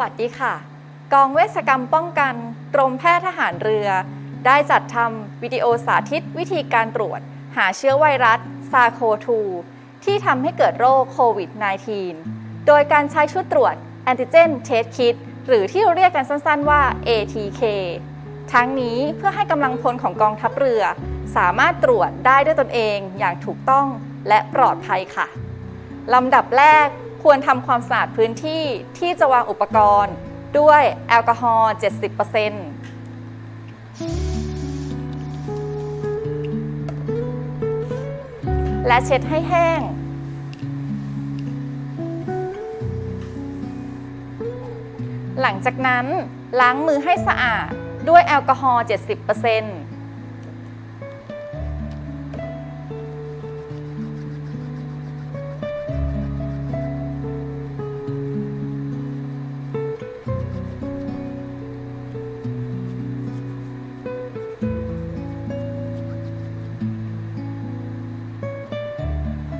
วัสดีค่ะ กองเวชกรรมป้องกัน กรมแพทย์ทหารเรือ ได้จัดทำวิดีโอสาธิตวิธีการตรวจ หาเชื้อไวรัสซาโค2ที่ทำให้เกิดโรคโควิด -19 โดยการใช้ชุดตรวจแอนติเจนเทสคิดหรือที่เรียกกันสั้นๆว่า ATK ทั้งนี้เพื่อให้กำลังพลของกองทัพเรือ สามารถตรวจได้ด้วยตนเองอย่างถูกต้องและปลอดภัยค่ะลำดับแรก ควรทำความสะอาดพื้นที่ที่จะวางอุปกรณ์ ด้วยแอลกอฮอล์ 70%และเช็ดให้แห้ง หลังจากนั้นล้างมือให้สะอาดด้วยแอลกอฮอล์ 70%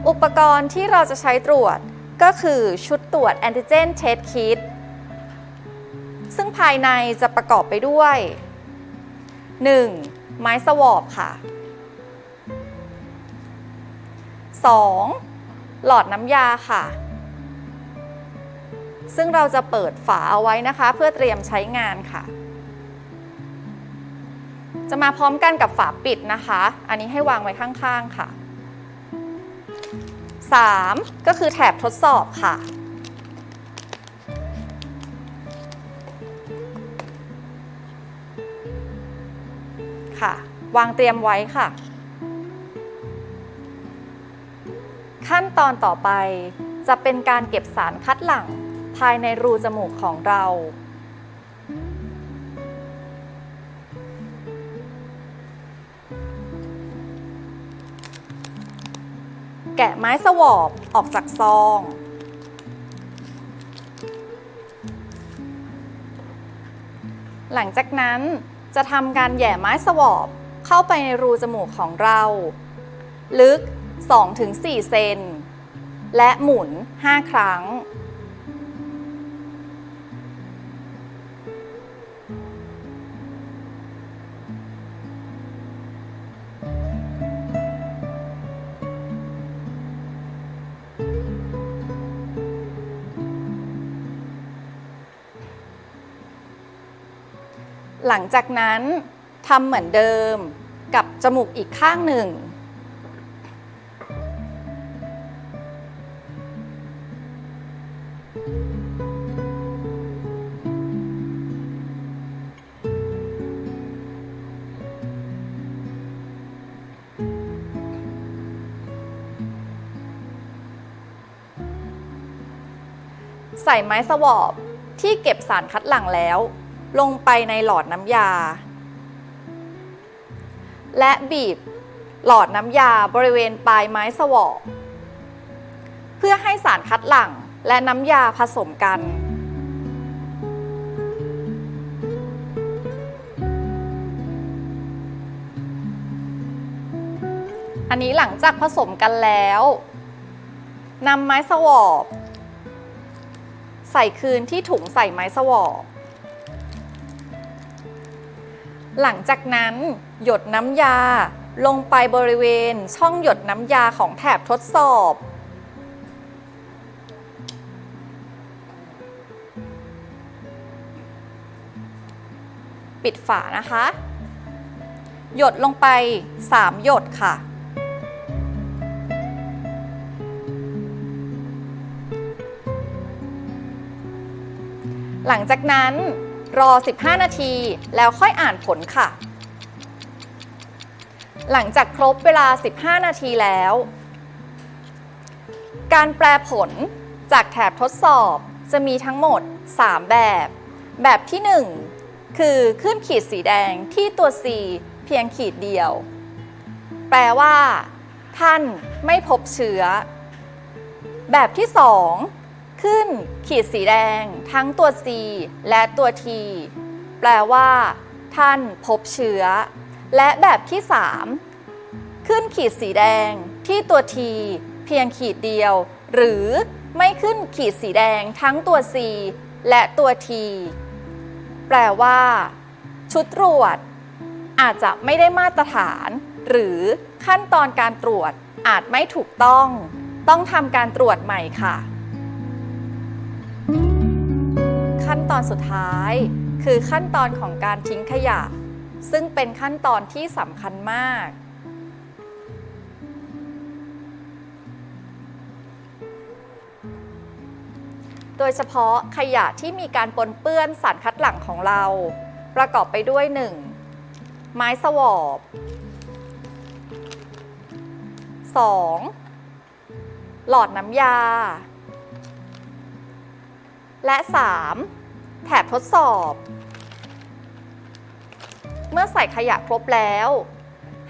อุปกรณ์ที่เราจะใช้ตรวจก็คือชุดตรวจแอนติเจนเทสคิดซึ่งภายในจะประกอบไปด้วย 1. ไม้สวอปค่ะ 2. หลอดน้ำยาค่ะ ซึ่งเราจะเปิดฝาเอาไว้นะคะ เพื่อเตรียมใช้งานค่ะ จะมาพร้อมกันกับฝาปิดนะคะ อันนี้ให้วางไว้ข้างๆค่ะ 3. ก็คือแถบทดสอบค่ะ ค่ะ วางเตรียมไว้ค่ะ ขั้นตอนต่อไปจะเป็นการเก็บสารคัดหลั่งภายในรูจมูกของเรา แกะไม้สวอบออกจากซอง หลังจากนั้นจะทำการแหย่ไม้สวอบเข้าไปในรูจมูกของเรา ลึก 2-4 เซน และหมุน 5 ครั้ง หลังจากนั้นทำเหมือนเดิมกับจมูกอีกข้างหนึ่ง ใส่ไม้สวอบที่เก็บสารคัดหลั่งแล้ว ลงไปในหลอดน้ำยา และบีบหลอดน้ำยาบริเวณปลายไม้สวอเพื่อให้สารคัดหลั่งและน้ำยาผสมกัน อันนี้หลังจากผสมกันแล้วนำไม้สวอใส่คืนที่ถุงใส่ไม้สวอบ หลังจากนั้นหยดน้ำยาลงไปบริเวณช่องหยดน้ำยาของแถบทดสอบ ปิดฝานะคะ หยดลงไป 3 หยดค่ะ หลังจากนั้น รอ 15 นาที แล้วค่อยอ่านผลค่ะ หลังจากครบเวลา 15 นาทีแล้ว การแปลผลจากแถบทดสอบจะมีทั้งหมด 3 แบบ แบบที่ 1 คือขึ้นขีดสีแดงที่ตัว C เพียงขีดเดียว แปลว่า ท่านไม่พบเชื้อ แบบที่ 2 ขึ้น ขีดสีแดง ทั้งตัว C และตัว T แปลว่า ท่านพบเชื้อ และแบบที่ 3 ขึ้นขีดสีแดงที่ตัว T เพียงขีดเดียว หรือไม่ขึ้นขีดสีแดงทั้งตัว C และตัว T แปลว่า ชุดตรวจ อาจจะไม่ได้มาตรฐาน หรือขั้นตอนการตรวจอาจไม่ถูกต้อง ต้องทำการตรวจใหม่ค่ะ อนสุดท้าย คือขั้นตอนของการทิ้งขยะ ซึ่งเป็นขั้นตอนที่สำคัญมาก โดยเฉพาะขยะที่มีการปนเปื้อนสารคัดหลั่งของเรา ประกอบไปด้วย 1. ไม้สวอบ 2. หลอดน้ำยา และ 3. แถบทดสอบ เมื่อใส่ขยะครบแล้ว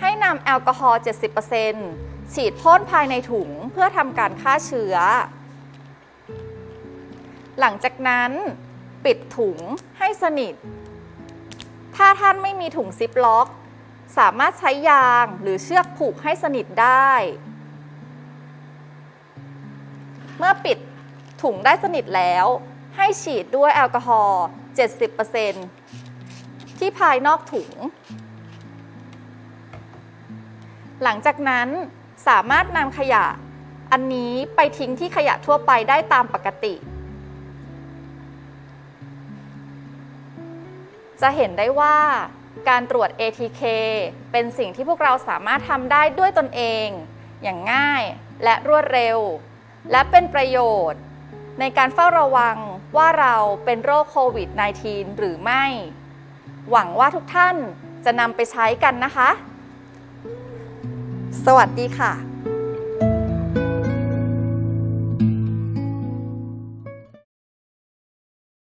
ให้นำแอลกอฮอล์ 70%ฉีดพ่นภายในถุงเพื่อทำการฆ่าเชื้อ หลังจากนั้น ปิดถุงให้สนิท ถ้าท่านไม่มีถุงซิปล็อก สามารถใช้ยางหรือเชือกผูกให้สนิทได้ เมื่อปิดถุงได้สนิทแล้ว ให้ฉีดด้วยแอลกอฮอล์70%ที่ภายนอกถุง หลังจากนั้นสามารถนำขยะอันนี้ไปทิ้งที่ขยะทั่วไปได้ตามปกติ จะเห็นได้ว่าการตรวจ ATK เป็นสิ่งที่พวกเราสามารถทำได้ด้วยตนเอง อย่างง่ายและรวดเร็ว และเป็นประโยชน์ ในการเฝ้าระวัง ว่าเราเป็นโรคโควิด -19 หรือไม่ หวังว่าทุกท่านจะนำไปใช้กันนะคะ สวัสดีค่ะ